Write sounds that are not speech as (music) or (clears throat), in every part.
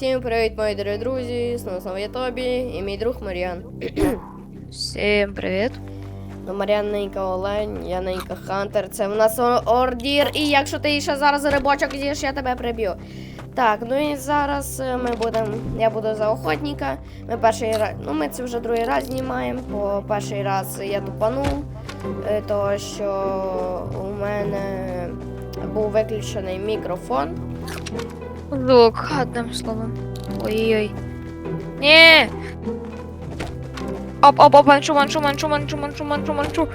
Всім привіт, мої дорогі друзі! Знову знову я Тобі і мій друг Маріан. (clears throat) Всім привіт. Ну, Маріан ненька Олень, я ненька Хантер. Це в нас ордір. І якщо ти ще зараз рибочок з'їш, я тебе приб'ю. Так, ну і зараз е, ми будемо. Я буду за охотника. Ми перший раз. Ну, ми це вже другий раз знімаємо, бо перший раз я тупанув, е, того що у мене був виключений мікрофон. Звук, одним словом. Ой-ой-ой. Ні! Оп, оп, оп, манчу, манчу, манчу, манчу, манчу, манчу, манчу.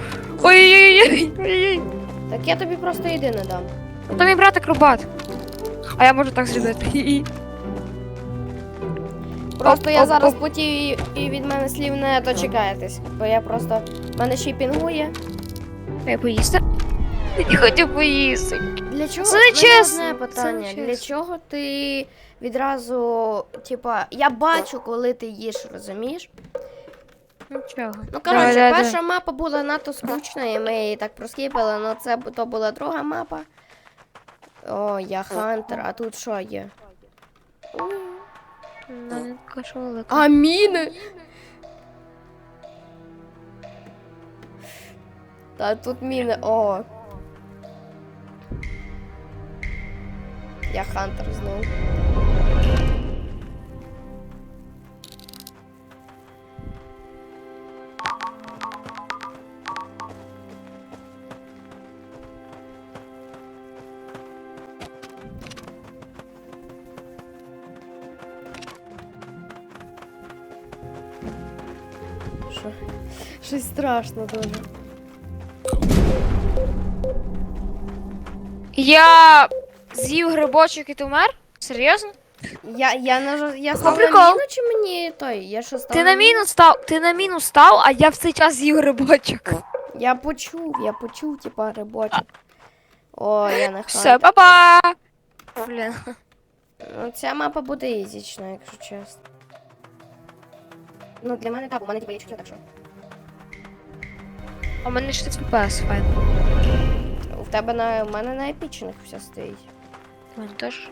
Ой-ой-ой. Ой-ой. Так я тобі просто їди не дам. То мій брат акробат. А я можу так зробити. Просто Оп, я оп, зараз оп. потію і від мене слів не дочекаєтесь. Бо я просто. мене ще й пінгує. Я поїсти? Я хотів поїсти. Для чого Це не в мене одне це питання? не Для чого ти відразу, типа, я бачу, коли ти їш, розумієш? Нічого. Ну коротше, давай, перша мапа була надто скучна, і ми її так проскіпили, але це то була друга мапа. О, я Хантер, а тут що є? Ну. А міни! Та тут міни, о. Я Хантер знову. Що? Страшно дуже. Я з'їв грибочок і ти вмер? Серйозно? Я, я, на, я став на прикол. міну чи мені той? Я що став Ти на міну став, ти на міну став, а я в цей час з'їв грибочок. Я почув, я почув, типа, рибочок. О, я не Все, па-па! Блін. Ну, ця мапа буде ізічна, якщо чесно. Ну, для мене так, у мене типа є чуття, так що. У мене 60 FPS, файн. У тебе на у мене на епічних все стоїть. Теж.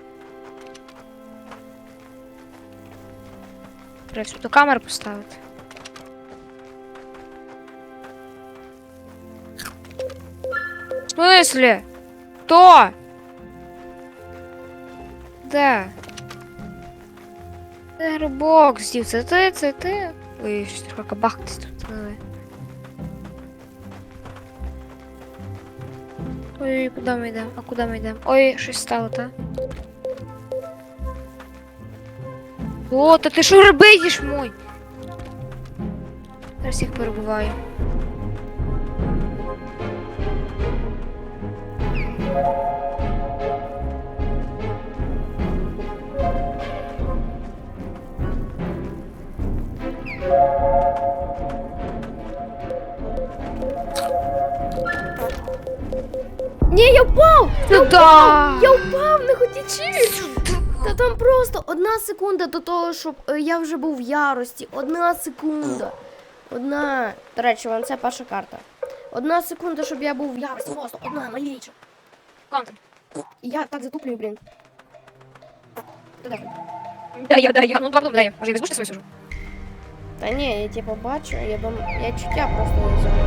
Треба сюди камеру поставити. В смысле? Де? Де грибок з'їв? Це ти, це ти? Ой, щось трохи кабахтись тут. Ой, куди ми йдемо? А куди ми йдемо? Ой, щось стало, та? О, та ти що робиш, мой? Зараз їх перебуваю. Ні, Туда! Я впав, не хотічи! Та там просто одна секунда до того, щоб е, я вже був в ярості. Одна секунда. Одна. До речі, вон це перша карта. Одна секунда, щоб я був в ярості. Просто одна маліча. Контент. І я так затуплюю, блін. Ти де? Да, я, да, я. Ну, два потом, да, я. Може, я без свою сижу? Та ні, я типу бачу, я дум... я чуття просто не знаю.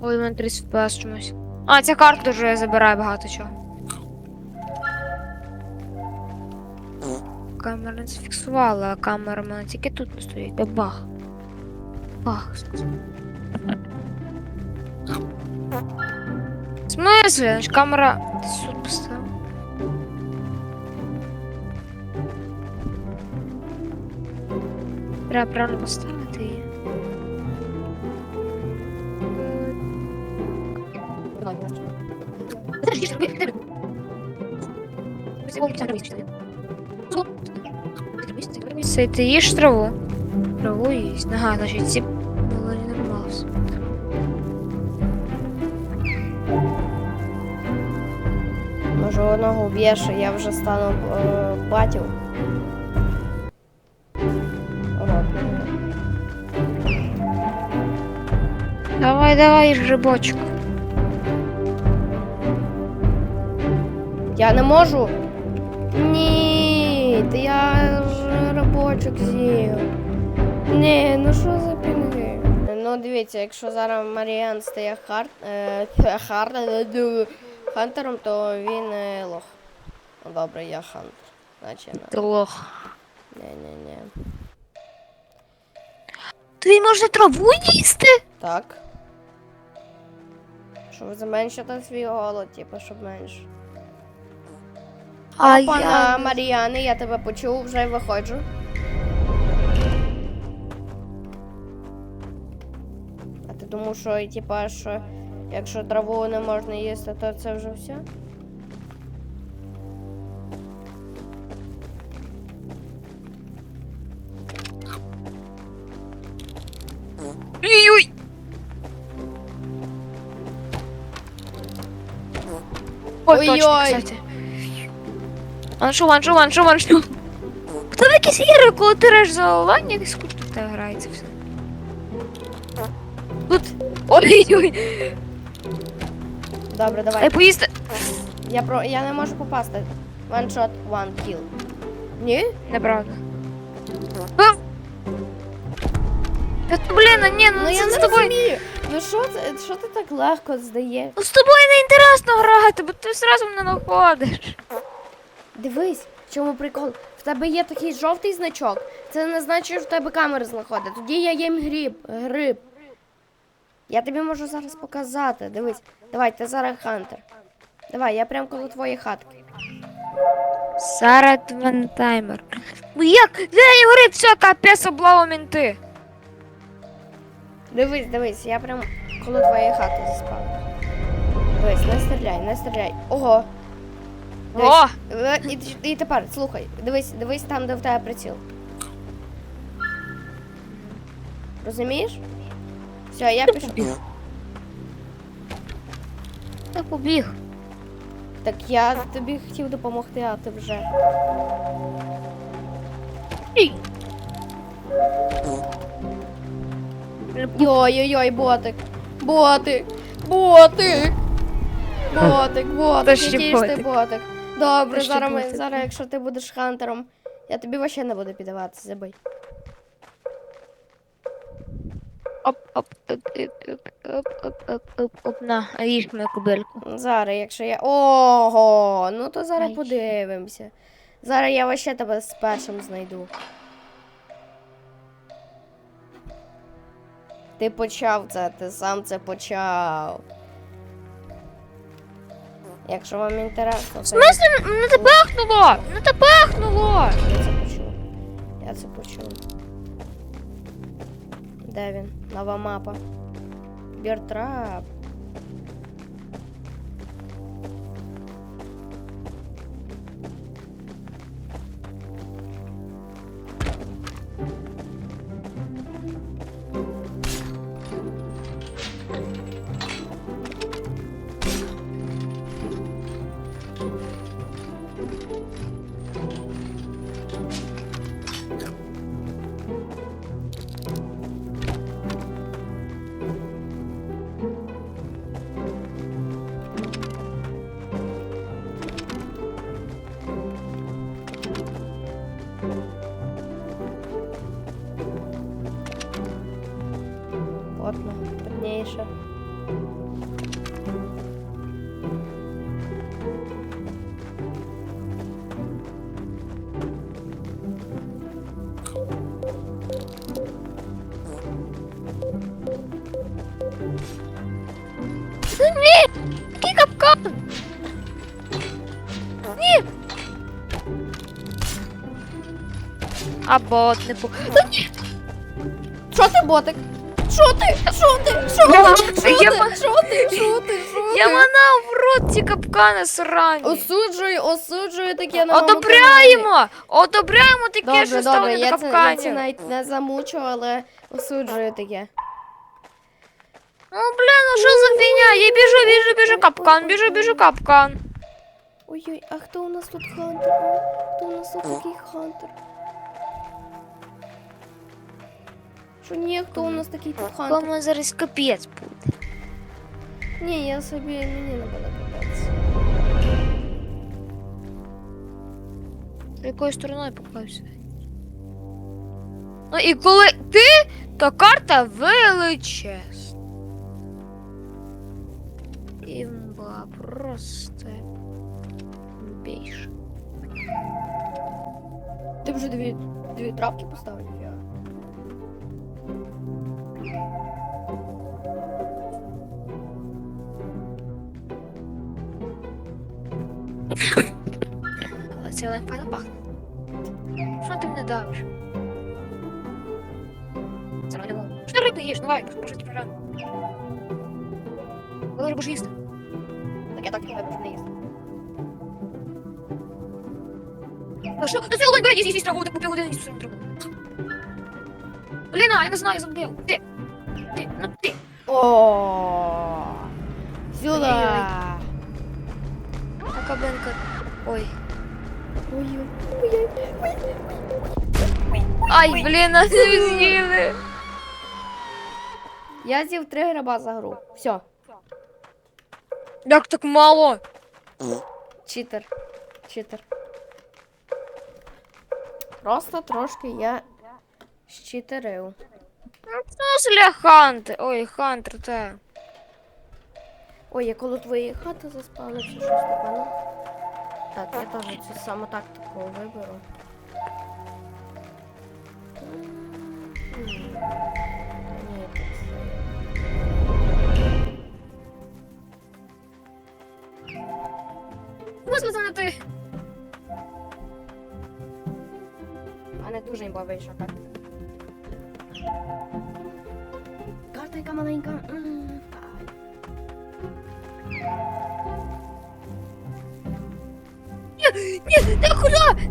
Ой, у мене 30 FPS чомусь. А, ця карта дуже забирає багато чого. Камера не зафіксувала, а камера мене тільки тут стоїть. Бах. Бах. В смысле? Значить, камера десь тут поставила. Треба правильно поставити її. Це ти їш траву? Траву їсть. Ага, значить ці були не нормалось. Може одного вб'єш, я вже стану е. Давай, давай, грибочок. Я не можу. Ні, та я ж рибочок з'їв. Ні, ну що за пінги? Ну дивіться, якщо зараз Маріан стає хард, е, хард, е, хантером, то він е, лох. Ну добре, я хантер. Значить, не. Ти лох. Ні-ні-ні. Тобі можна траву їсти? Так. Щоб зменшити свій голод, типу, щоб менше. А Пана я... Маріани, я тебе почув, вже виходжу. А ти думав, що типа, що якщо траву не можна їсти, то це вже все? Ой-ой! Ой, точно, Ой-ой. кстати. Ваншу, ваншу, ваншу, ваншу. В якісь ігри, коли ти реш за якось скучно в грається все. Тут. Ой-ой. Добре, Дай давай. поїсти. Я про я не можу попасти. One shot, one kill. Ні? Неправда. А! Та ти, блін, а ні, ну, Ну я це не з тобою. розумію. Ну що це? Що ти так легко здаєш? Ну з тобою не інтересно грати, бо ти зразу мене находиш. Дивись, в чому прикол. В тебе є такий жовтий значок. Це не значить, що в тебе камера знаходить. Тоді я їм гриб. Гриб. Я тобі можу зараз показати. Дивись. Давай, ти зараз хантер. Давай, я прям коло твоєї хатки. Зараз твен таймер. Ну як? Де не горить, все, капець облава мінти. Дивись, дивись, я прям коло твоєї хати заспав. Дивись, не стріляй, не стріляй. Ого. О! Е, І, і тепер, слухай, дивись, дивись там, де в тебе приціл. Розумієш? Все, я пішов. Я побіг. Так я тобі хотів допомогти, а ти вже. Ій. Йой-йой-йой, ботик. Ботик. Ботик. (laughs) Ботик, ботик. Та ще Який ж ти ботик. ботик. Добре, зараз, ми, зараз, якщо ти будеш хантером, я тобі вообще не буду піддаватися, забий. Оп, оп, оп, оп, оп, оп, оп, оп, на, А їж мою кобильку. Зараз, якщо я. Ого! Ну то зараз подивимося. Зараз я вообще тебе з першим знайду. Ти почав це, ти сам це почав. Якщо вам інтересно, В смислі, не те пахнуло! Не те пахнуло! я це почув. Я це почув. Де він? Нова мапа. Біртрап. Thank you. А бот не по... Та ні! Що ти, ботик? Що ти? Що ти? Що Я- ти? Що ти? Що ти? Що ти? Що Я ти? манав в рот ці капкани срані. Осуджую, осуджую таке на моєму каналі. Одобряємо! Одобряємо таке, Добре, що добре, ставлення я це, я це капканів. навіть не замучу, але осуджую таке. Ну, блін, ну що за фігня? Я біжу, біжу, біжу, капкан, біжу, біжу, капкан. Ой-ой, а хто у нас тут хантер? Хто у нас тут такий хантер? Що ні, хто у нас такий тут хантер? Кому зараз капець буде. Ні, я собі мені не буду кататися. Якою стороною поклався? Ну і коли ти, то карта величезна. Імба просто більше. Ти вже дві, дві трапки поставив? Але це файно пахне. Що ти мене давиш? Це. Що ти рибу їш? Давай, що ти пожар. Коли рибу ж їсти? Так я так не можу не їсти. А що? Та це олень, блядь, їсть, їсть траву, так купив один їсть всю траву. Блін, а, я не знаю, забив. Ти, ти, ну ти. О, Сюда. Кабинка. Ой. Ой, Ай, блін, не з'їли. Я з'їв три гриба за гру. Все, Як так мало? читер. Читер. Просто трошки я щитерив. Ну, сля Хантер. Ой, Хантер, те. Ой, я коло твоєї хати заспавнився щось напевно. Так, я теж цю саму тактику виберу. Можна знати. А не дуже імба вийшла карта. Карта яка маленька. Ні, ти куди?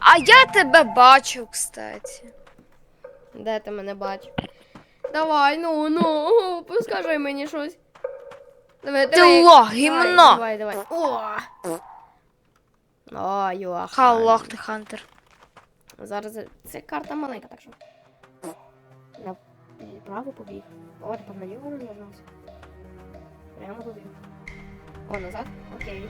А я тебе бачу, кстати. Де ти мене бачиш? Давай, ну, ну, скажи мені щось. Давай, Ти давай. лох, Давай, гімно. Давай, давай. О! О, юах. Халлох ти Хантер. Зараз це карта маленька, так що. На право побіг. О, тепер наліво розвернувся. Прямо побіг. О, назад? Окей.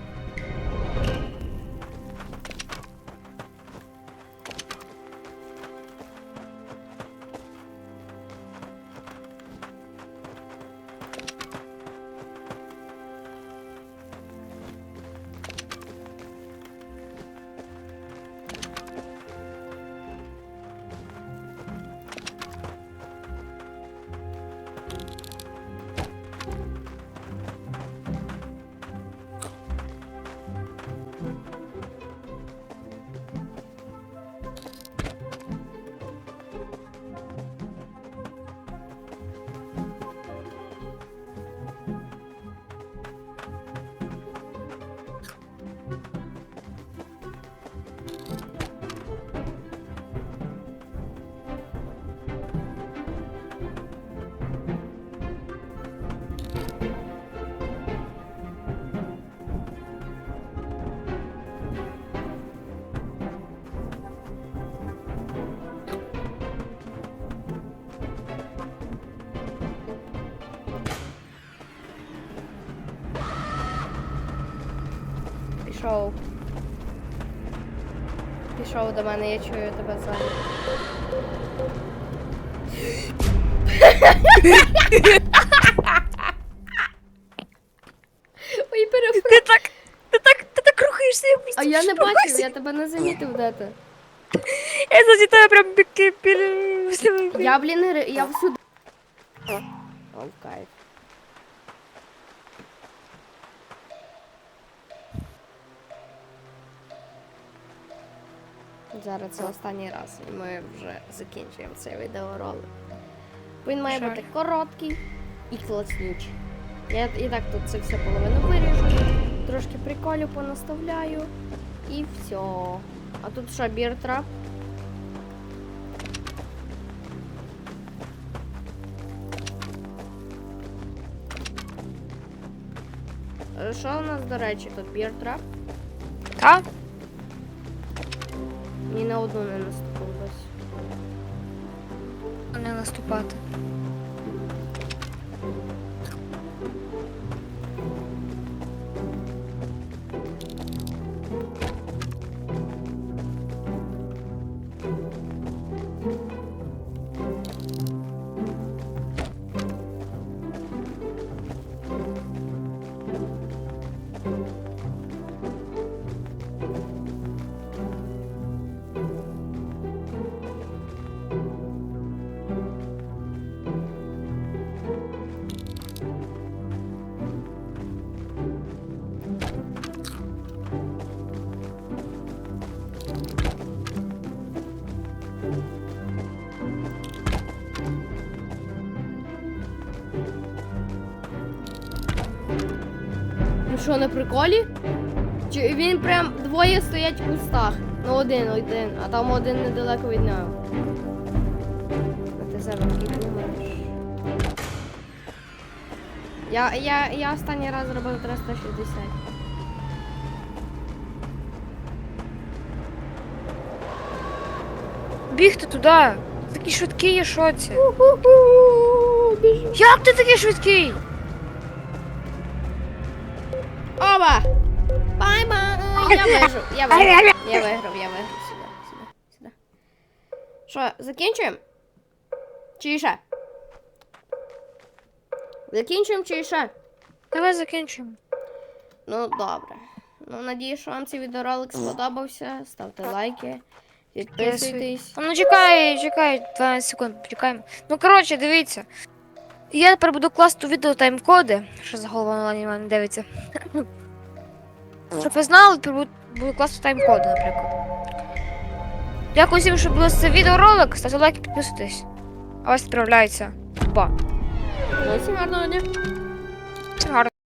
Пішов. Пішов до мене, я чую тебе ззаду. (laughs) Ой, перепрошую. Ти так, ти так, ти так рухаєшся, я А я не бачив, я тебе не замітив, де ти. Я за тебе прям біки біля... Я, блін, я всюди. О, кайф. Зараз це останній раз, і ми вже закінчуємо цей відеоролик. Він має Жаль. бути короткий і класнючий. Я і так тут це все половину виріжу, трошки приколю понаставляю і все. А тут що, біртрап? Е, Що у нас, до речі, тут біртрап? Та? На одну не наступилось. Не наступати. Що, на приколі? Чи він прям двоє стоять в кустах? Ну один, один, а там один недалеко від нього. А ти такий думаєш. Я, я, я останній раз зробив 360. Бігти туди. Такий швидкий є? Біжу. Як ти такий швидкий? Я вижу, я виграв, я виграв, я виграв. Сюди, сюди, сюди. Що, закінчуємо? Чи ще? Закінчуємо чи ще? Давай закінчимо. Ну, добре. Ну, надію, що вам цей відеоролик сподобався. Ставте лайки, підписуйтесь. Ну чекай, чекай, 12 секунд, почекаємо. Ну коротше, дивіться. Я тепер буду класти у відео тайм-коди, що за лані мене дивиться. Щоб ви знали, буде буду тайм-коди, наприклад. Дякую всім, що було це відеоролик. Ставте лайк і підписуйтесь. А вас відправляється. Ну, всім гарного дня.